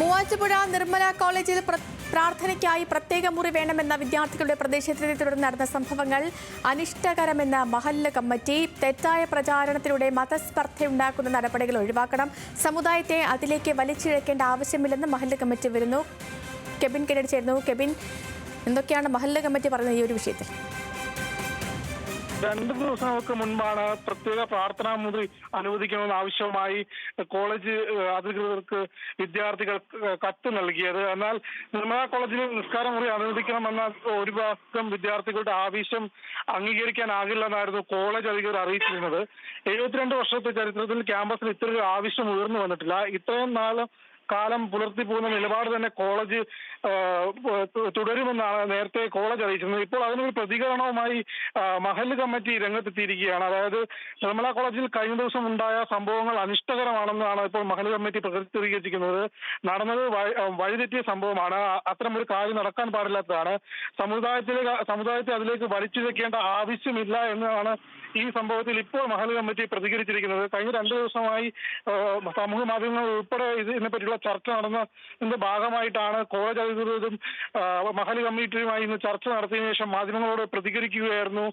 മൂവാറ്റുപുഴ നിർമ്മല കോളേജിൽ പ്രാർത്ഥനയ്ക്കായി പ്രത്യേക മുറി വേണമെന്ന വിദ്യാർത്ഥികളുടെ പ്രദേശത്തിനെ തുടർന്ന് നടന്ന സംഭവങ്ങൾ അനിഷ്ടകരമെന്ന മഹല്ല കമ്മിറ്റി തെറ്റായ പ്രചാരണത്തിലൂടെ മതസ്പർദ്ധയുണ്ടാക്കുന്ന നടപടികൾ ഒഴിവാക്കണം സമുദായത്തെ അതിലേക്ക് വലിച്ചിഴക്കേണ്ട ആവശ്യമില്ലെന്ന് മഹല്ല കമ്മിറ്റി വരുന്നു. കെബിൻ കെനഡി ചേരുന്നു. കെബിൻ എന്തൊക്കെയാണ് മഹല്ല കമ്മിറ്റി പറയുന്നത് ഈ ഒരു വിഷയത്തിൽ? രണ്ട് ദിവസങ്ങൾക്ക് മുൻപാണ് പ്രത്യേക പ്രാർത്ഥനാ മുറി അനുവദിക്കണമെന്ന് ആവശ്യമായി കോളേജ് അധികൃതർക്ക് വിദ്യാർത്ഥികൾ കത്ത് നൽകിയത്. എന്നാൽ നിർമ്മല കോളേജിൽ നിസ്കാര മുറി അനുവദിക്കണമെന്ന ഒരു ഭാഗം വിദ്യാർത്ഥികളുടെ ആവശ്യം അംഗീകരിക്കാനാകില്ലെന്നായിരുന്നു കോളേജ് അധികൃതർ അറിയിച്ചിരുന്നത്. എഴുപത്തിരണ്ട് വർഷത്തെ ചരിത്രത്തിൽ ക്യാമ്പസിൽ ഇത്രയും ആവശ്യം ഉയർന്നു വന്നിട്ടില്ല. ഇത്രയും നാളും കാലം പുലർത്തി പോകുന്ന നിലപാട് തന്നെ കോളേജ് തുടരുമെന്നാണ് നേരത്തെ കോളേജ് അറിയിച്ചിരുന്നത്. ഇപ്പോൾ അതിനൊരു പ്രതികരണവുമായി മഹല്ല് കമ്മിറ്റി രംഗത്തെത്തിയിരിക്കുകയാണ്. അതായത് നിർമ്മല കോളേജിൽ കഴിഞ്ഞ ദിവസം ഉണ്ടായ സംഭവങ്ങൾ അനിഷ്ടകരമാണെന്നാണ് ഇപ്പോൾ മഹല്ല് കമ്മിറ്റി പ്രതികരിച്ചിരിക്കുന്നത്. നടന്നത് വഴി- വഴിതെറ്റിയ സംഭവമാണ്. അത്തരം ഒരു കാര്യം നടക്കാൻ പാടില്ലാത്തതാണ്. സമുദായത്തിലെ സമുദായത്തെ അതിലേക്ക് വലിച്ചിഴക്കേണ്ട ആവശ്യമില്ല എന്നാണ് ഈ സംഭവത്തിൽ ഇപ്പോൾ മഹല്ല് കമ്മിറ്റി പ്രതികരിച്ചിരിക്കുന്നത്. കഴിഞ്ഞ രണ്ടു ദിവസമായി സമൂഹ മാധ്യമങ്ങൾ ഉൾപ്പെടെ ഇതിനെ പറ്റിയുള്ള ചർച്ച നടന്നതിന്റെ ഭാഗമായിട്ടാണ് കോളേജ് അധികൃതരും മഹലി കമ്മിറ്റിയുമായി ഇന്ന് ചർച്ച നടത്തിയതിനു ശേഷം മാധ്യമങ്ങളോട് പ്രതികരിക്കുകയായിരുന്നു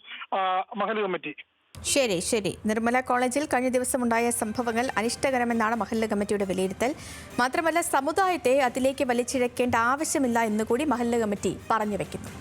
മഹലി കമ്മിറ്റി. ശരി ശരി. നിർമ്മല കോളേജിൽ കഴിഞ്ഞ ദിവസമുണ്ടായ സംഭവങ്ങൾ അനിഷ്ടകരമെന്നാണ് മഹല്ല കമ്മിറ്റിയുടെ വിലയിരുത്തൽ. മാത്രമല്ല സമുദായത്തെ അതിലേക്ക് വലിച്ചിഴക്കേണ്ട ആവശ്യമില്ല എന്നുകൂടി മഹല്ല കമ്മിറ്റി പറഞ്ഞു വെക്കുന്നു.